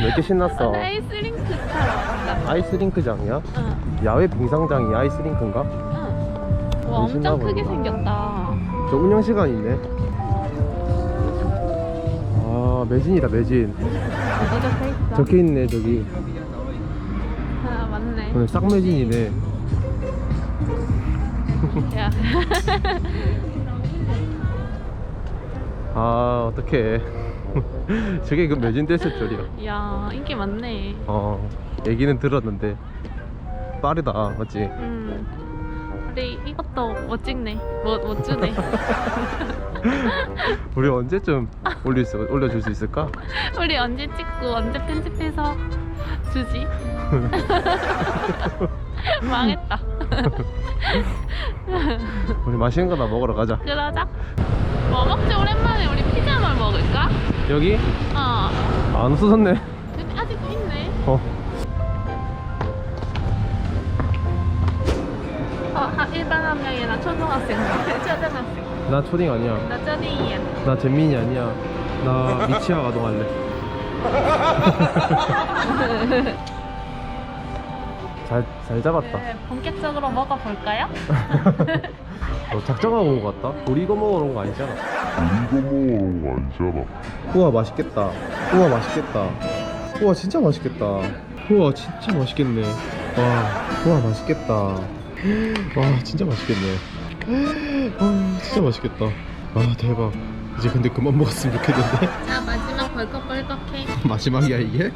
왜 이렇게 신났어? 아이스링크 타러 왔다. 아이스링크장이야? 응. 야외 빙상장이 아이스링크인가? 응. 와 엄청 크게. 생겼다. 저 운영 시간 있네. 아 매진이다 매진. 어디 적혀 있어? 적혀 있네 저기. 아 맞네. 오늘 싹 매진이네. 야. 아 어떡해. 저게 그 매진 됐을 줄이야. 야 인기 많네. 어 얘기는 들었는데 빠르다 맞지? 음. 우리 이것도 못 찍네. 못, 못 주네. 우리 언제쯤 올릴 수 올려줄 수 있을까? 우리 언제 찍고 언제 편집해서 주지? 망했다. 우리 맛있는 거나 먹으러 가자. 그러자. 뭐 먹지? 오랜만에 우리 피자만? 여기 어. 안 없어졌네. 근데 아직도 있네. 어. 어, 하, 일반 한 명이랑 초등학생. 초등학생. 나 초딩 아니야. 나 초딩이야. 나 잼민이 아니야. 나 미치아 가동할래. 잘, 잘 잡았다. 네, 본격적으로 먹어볼까요? 너 작정하고 온것 같다? 우리 이거 먹으러 온 거 아니잖아. 이거 먹으러 거 아니잖아. 우와, 맛있겠다. 우와, 맛있겠다. 우와, 진짜 맛있겠다. 우와, 진짜 맛있겠네. 와, 우와, 맛있겠다. 와, 진짜 맛있겠네. 와, 진짜 맛있겠다. 와, 대박. 이제 근데 그만 먹었으면 좋겠는데? 자, 마지막 벌컥벌컥해. 마지막이야, 이게?